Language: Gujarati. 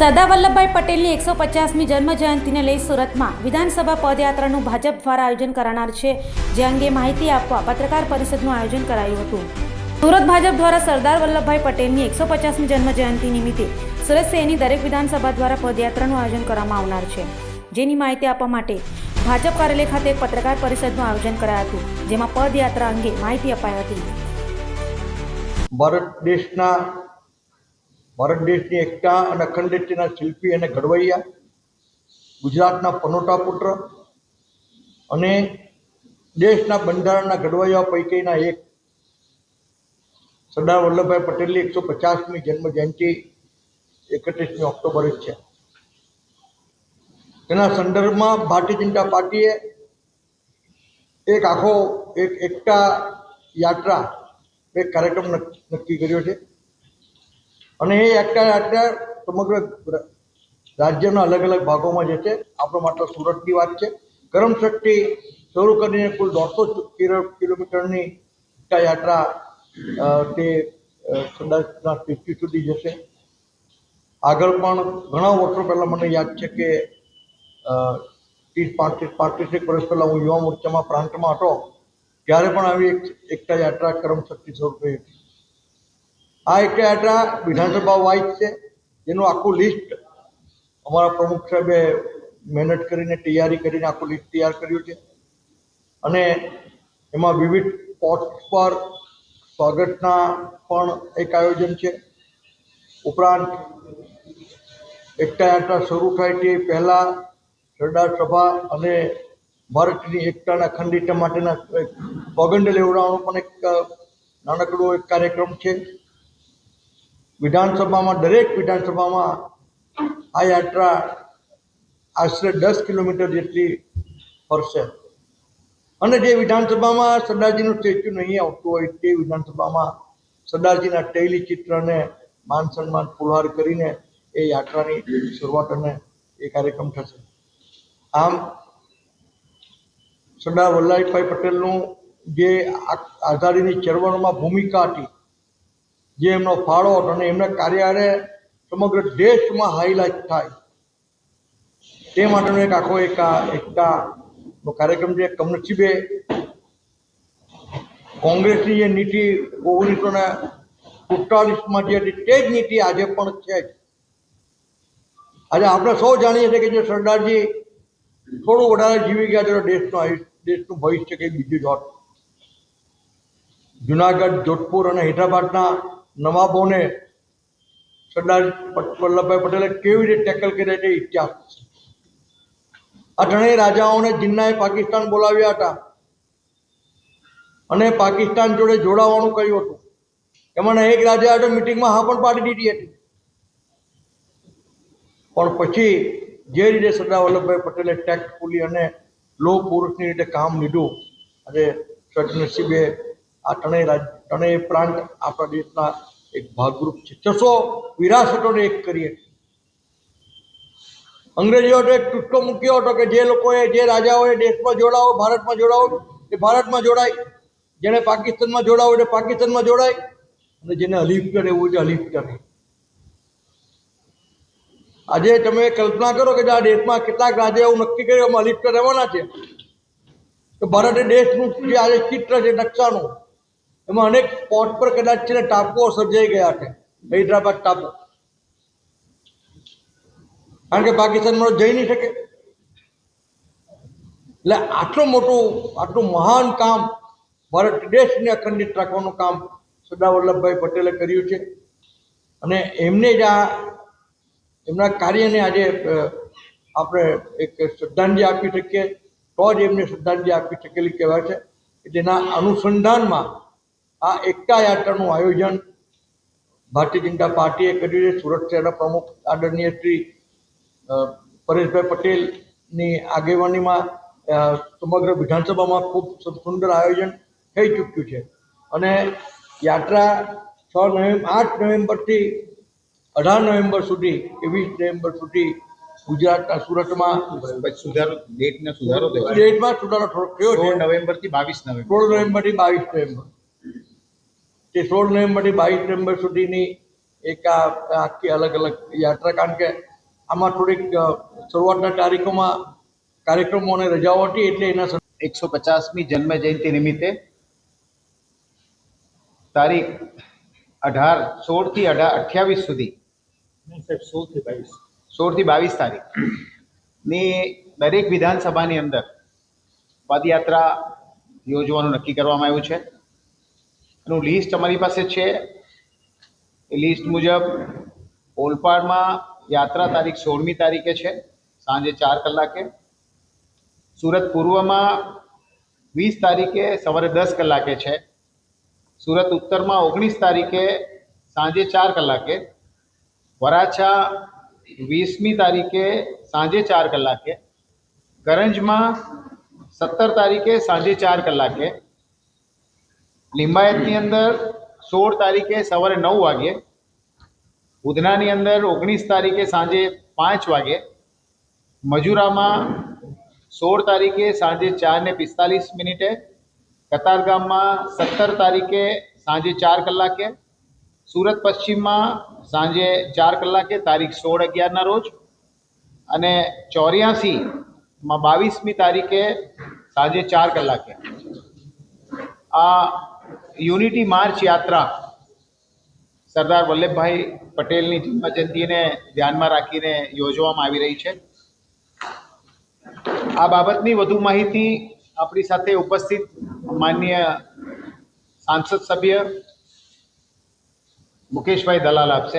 સરદાર વલ્લભભાઈ પટેલની એકસો પચાસમી જન્મ જયંતિને લઈ સુરતમાં વિધાનસભા પદયાત્રાનું ભાજપ દ્વારા આયોજન કરનાર છે. જે અંગે માહિતી આપવા પત્રકાર પરિષદનું આયોજન કરાયું હતું. સુરત ભાજપ દ્વારા સરદાર વલ્લભભાઈ પટેલની એકસો પચાસમી જન્મ જયંતિ નિમિત્તે સુરત શહેરની દરેક વિધાનસભા દ્વારા પદયાત્રાનું આયોજન કરવામાં આવનાર છે. જેની માહિતી આપવા માટે ભાજપ કાર્યાલય ખાતે પત્રકાર પરિષદનું આયોજન કરાયું હતું, જેમાં પદયાત્રા અંગે માહિતી અપાઈ હતી. ભારત દેશના ભારત દેશની એકતા અને અખંડિતતાના શિલ્પી અને ઘડવૈયા, ગુજરાતના પનોટા પુત્ર અને દેશના બંધારણના ઘડવૈયા પૈકીના એક સરદાર વલ્લભભાઈ પટેલની એકસો પચાસમી જન્મ જયંતિ એકત્રીસમી ઓક્ટોબરે જ છે. તેના સંદર્ભમાં ભારતીય જનતા પાર્ટીએ એક આખો એક એકતા યાત્રા, એક કાર્યક્રમ નક્કી કર્યો છે. અને એ એકતા યાત્રા સમગ્ર રાજ્યના અલગ અલગ ભાગોમાં જે છે આપણો માત્ર સુરતની વાત છે. કરમશક્તિ શરૂ કરીને કુલ દોઢસો કિલોમીટરની એકતા યાત્રા તે અ, સરદારના સુધી જશે. આગળ પણ ઘણા વર્ષો પહેલાં મને યાદ છે કે ત્રીસ પાંત્રીસ પાંત્રીસેક વર્ષ પહેલાં હું યુવા મોરચામાં પ્રાંતમાં હતો ત્યારે પણ આવી એક એકતા યાત્રા કરમશક્તિ સ્વરૂપે આ એકતા યાત્રા વિધાનસભા વાઇઝ છે. જેનું આખું લિસ્ટ અમારા પ્રમુખ સાહેબે મહેનત કરીને, તૈયારી કરીને આખું લિસ્ટ તૈયાર કર્યું છે. અને એમાં વિવિધ પોસ્ટ પર સ્વાગતના પણ એક આયોજન છે. ઉપરાંત એકતા યાત્રા શરૂ થાય તે પહેલાં સરદાર સભા અને ભારતની એકતાના અને માટેના સોગંદ લેવડાવવાનો પણ એક નાનકડો એક કાર્યક્રમ છે. વિધાનસભામાં, દરેક વિધાનસભામાં આ યાત્રા આશરે દસ કિલોમીટર જેટલી ફરશે. અને જે વિધાનસભામાં સરદારજીનું સ્ટેચ્યુ નહીં આવતું હોય, તે વિધાનસભામાં સરદારજીના તૈલી ચિત્રને માન સન્માન પુલહાર કરીને એ યાત્રાની શરૂઆત અને એ કાર્યક્રમ થશે. આમ, સરદાર વલ્લભભાઈ પટેલનું જે આઝાદીની ચળવળમાં ભૂમિકા હતી જે એમનો ફાળો હતો અને એમના કાર્યારે સમગ્ર દેશમાં હાઇલાઇટ થાય. તે માટેનો એક આખો એક એકતાનો કાર્યક્રમ છે. કમનસીબે કોંગ્રેસની જે નીતિ ઓગણીસો ને સુડતાલીસમાં જે હતી તે જ નીતિ આજે પણ છે આજે આપણે સૌ જાણીએ છીએ કે જે સરદારજી થોડું વધારે જીવી ગયા તો દેશનું દેશનું ભવિષ્ય કંઈ બીજું જ હોત. જુનાગઢ, જોધપુર અને હૈદરાબાદના નવાબોને સરદાર વલ્લભભાઈ પટેલે કેવી રીતે ટેકલ કર્યા તે ઇતિહાસ આ ત્રણેય રાજાઓને જિન્નાએ પાકિસ્તાન બોલાવ્યા હતા. અને પાકિસ્તાન જોડે જોડાવાનું કહ્યું હતું. એમાંના એક રાજા હતો મિટિંગમાં હા પણ પાડી દીધી હતી. પણ પછી જે રીતે સરદાર વલ્લભભાઈ પટેલે ટેક્ટફુલી અને લો પુરુષની રીતે કામ લીધું, આજે સદનસીબે આ ત્રણેય રાજ, ત્રણેય પ્રાંત આપણા દેશના એક ભાગરૂપ છે. છસો વિરાસતોને એક કરીએ. અંગ્રેજીઓ તો એક ટૂટકો મૂક્યો હતો કે જે લોકોએ, જે રાજાઓએ દેશમાં જોડાવો, ભારતમાં જોડાવો, એ ભારતમાં જોડાય. જેને પાકિસ્તાનમાં જોડાવો એટલે પાકિસ્તાનમાં જોડાય. અને જેને હલીફ કરે એવું છે હલીફ કરે આજે તમે કલ્પના કરો કે આ દેશમાં કેટલાક રાજા એવું નક્કી કર્યું અમે અલિપ્ત રહેવાના છે. તો ભારત એ દેશનું આજે ચિત્ર છે નકશાનું એમાં અનેક પોટ પર કદાચ છે ટાપુઓ સર્જાઈ ગયા છે. હૈદરાબાદ ટાપુ. કારણ કે પાકિસ્તાનમાં જઈ નહીં શકે. એટલે આટલું મોટું, આટલું મહાન કામ ભારત દેશને અખંડિત રાખવાનું કામ સરદાર વલ્લભભાઈ પટેલે કર્યું છે. અને એમને જ આ, એમના કાર્યને આજે આપણે એક શ્રદ્ધાંજલિ આપી શકીએ. તો જ એમને શ્રદ્ધાંજલિ આપી શકેલી કહેવાય છે જેના અનુસંધાનમાં આ એકતા યાત્રાનું આયોજન ભારતીય જનતા પાર્ટીએ કર્યું છે. સુરત શહેરના પ્રમુખ આદરણીય શ્રી પરેશભાઈ પટેલની આગેવાનીમાં સમગ્ર વિધાનસભામાં ખૂબ સુંદર આયોજન થઈ ચૂક્યું છે. અને યાત્રા છ નવેમ્બર આઠ નવેમ્બરથી અઢાર નવેમ્બર સુધી એકવીસ નવેમ્બર સુધી ગુજરાતના સુરતમાં સુધારો ડેટને સુધારો થયો ડેટમાં સુધારો થયો છે. નવેમ્બરથી નવેમ્બરથી બાવીસ નવેમ્બર. સોળ નવેમ્બરથી બાવીસ નવેમ્બર. તે સોળ નવેમ્બરથી બાવીસ નવેમ્બર સુધીની એક આ આખી અલગ અલગ યાત્રા કારણ કે આમાં થોડીક શરૂઆતના તારીખોમાં કાર્યક્રમો અને રજાઓ હતી એટલે એના એકસો પચાસમી જન્મ જયંતિ નિમિત્તે તારીખ અઢાર સોળથી અઢાર અઠ્યાવીસ સુધી સોળથી બાવીસ તારીખની દરેક વિધાનસભાની અંદર પદયાત્રા યોજવાનું નક્કી કરવામાં આવ્યું છે. એનું લિસ્ટ અમારી પાસે છે. એ લિસ્ટ મુજબ ઓલપાડમાં યાત્રા તારીખ સોળમી તારીખે છે, સાંજે ચાર કલાકે. સુરત પૂર્વમાં વીસ તારીખે, સવારે દસ કલાકે છે. સુરત ઉત્તરમાં ઓગણીસ તારીખે, સાંજે ચાર કલાકે. વરાછા વીસમી તારીખે, સાંજે ચાર કલાકે. કરંજમાં સત્તર તારીખે, સાંજે ચાર કલાકે. લિંબાયતની અંદર સોળ તારીખે સવારે નવ વાગે ઉધનાની અંદર ઓગણીસ તારીખે સાંજે પાંચ વાગે મજુરામાં સોળ તારીખે સાંજે ચાર ને પિસ્તાલીસ મિનિટે, કતારગામમાં સત્તર તારીખે સાંજે ચાર કલાકે, સુરત પશ્ચિમમાં સાંજે ચાર કલાકે તારીખ સોળ અગિયારના રોજ અને ચોર્યાસીમાં બાવીસમી તારીખે સાંજે ચાર કલાકે. આ યુનિટી માર્ચ યાત્રા સરદાર વલ્લભભાઈ પટેલની જન્મજયંતિને ધ્યાનમાં રાખીને યોજવામાં આવી રહી છે. આ બાબતની વધુ માહિતી આપણી સાથે ઉપસ્થિત માન્ય સાંસદ સભ્ય મુકેશભાઈ દલાલ આપશે.